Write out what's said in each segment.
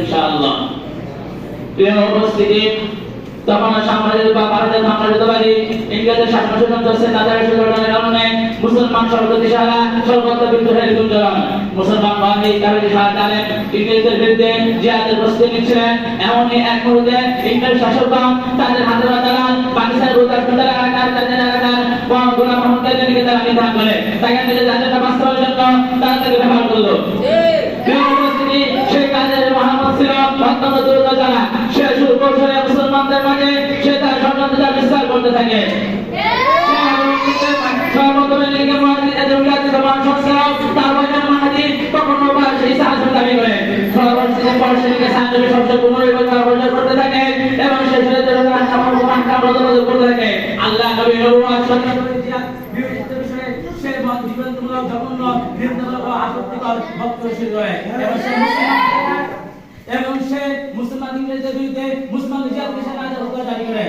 ইনশাআল্লাহ। প্রিয় উপস্থিতি, তখন সাম্রাজ্য বা ভারতের সাম্রাজ্যবাদী ইংরেজের শাসন শাসন চলছে তাদের সুযোগের কারণে মুসলমান সর্বদিশারা সর্বত্র বিদ্রোহের গুঞ্জন মুসলমান বাহিনী কারণে জানেন ইংরেজদের বিরুদ্ধে জিহাদের প্রস্তুতি নিচ্ছিলেন এমনই এক মুহূর্তে ইংরেজ জন্য করতে থাকে। এবং সে মুসলমান এবং ইংরেজদের বিরুদ্ধে মুসলমান সে কাজে হুকুম জারি করে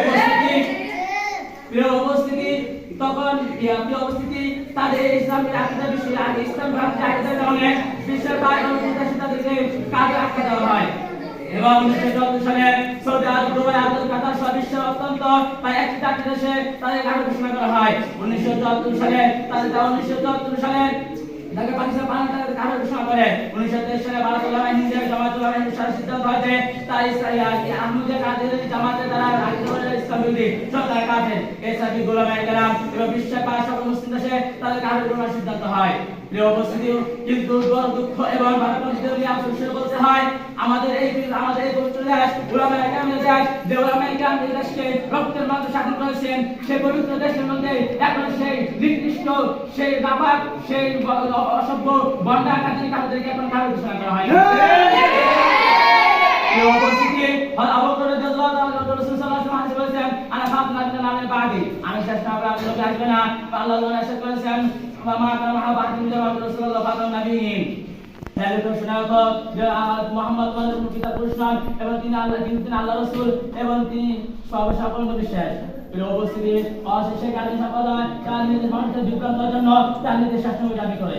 উপস্থিতি প্রিয় উপস্থিতি তখন কারণে এবং উনিশশো চুয়াত্তর সালে সৌদি অত্যন্ত প্রায় দেশে তাদের কাজে ঘোষণা করা হয়। উনিশশো চুয়াত্তর সালে তাদের উনিশশো চুয়াত্তর সালে তাকে পাকিস্তান বাংলা তাদের ঘোষণা করে। উনিশশো তেইশ সালে ভারত হিন্দিয়া সিদ্ধান্ত হয় যে তার আহমদের কাদের জামাতে তারা ইসলাম সব তারা কাফের এসআবি গোলাম একরাম এবং বিশ্বের প্রায় সকল মুসলিম দেশে তাদের কাফের ঘোষণার সিদ্ধান্ত হয়। কিন্তু দুঃখ এবং বলতে হয়, আমাদের এই আমাদের এই দেশ, গোলাম একরামের দেশ একরাম এই রক্তের স্বাধীন করেছেন সেই পবিত্র দেশের মধ্যে এখন সেই নির্দিষ্ট সেই নাপাক, সেই অসভ্য বন্ডা কাজদেরকে এখন কারও করা হয় উপস্থিতি আবু বকর রাদিয়াল্লাহু তাআলা রাসূল সাল্লাল্লাহু আলাইহি ওয়াসাল্লাম বলেছেন আনা ফাতিমা বিনতে নামের বাদি আমি শেষ না আমরা লোকে আসবে না আল্লাহ তাআলা এসে করেছেন মা কানা মাহাবাতি জামাত রাসূলুল্লাহ ফাতিমা নবীন তাহলে তো শোনা হতো যে মোহাম্মদ পিতা পুরুষ এবং তিনি আল্লাহ তিনি আল্লাহ রসুল, এবং তিনি সর্বসাফল বিশ্বাস। প্রিয় উপস্থিতি অশেষে কালী সম্প্রদায় তার নিজের মানুষের বিভ্রান্তের জন্য তার শাসন দাবি করে।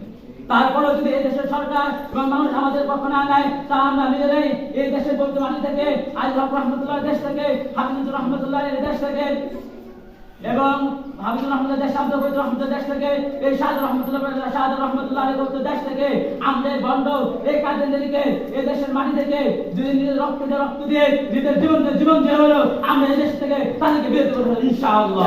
তারপরে যদি এই দেশের সরকার এবং মানুষ আমাদের পক্ষ না নেয়, তা আমরা নিজেরাই এই দেশের বর্তমানে থেকে আজ রহমতুল্লাহ দেশ থেকে, হাফিজুর রহমতুল্লাহ দেশ থেকে এবং হাবিবুর রহমতের দেশ আব্দুল বৈদ রহমতের দেশ থেকে, এই শাহাদ রহমতুল্লাহ শাহাদ রহমতুল্লাহ আলী দেশ থেকে আমাদের বন্ড এই কাজেদেরকে এই দেশের মাটি থেকে যদি নিজের রক্ত দিয়ে রক্ত দিয়ে নিজের জীবন জীবন দিয়ে হলো, আমরা এই দেশ থেকে তাদেরকে বিরত করব ইনশাআল্লাহ।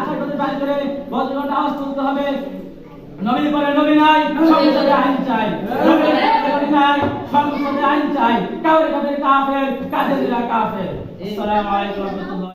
আশা করতে পারি করে বজ্রকণ্ঠে হবে। নবী পরে নবী নাই নবী নাই সংসদে চাই। কাউরে কাউরে কাফের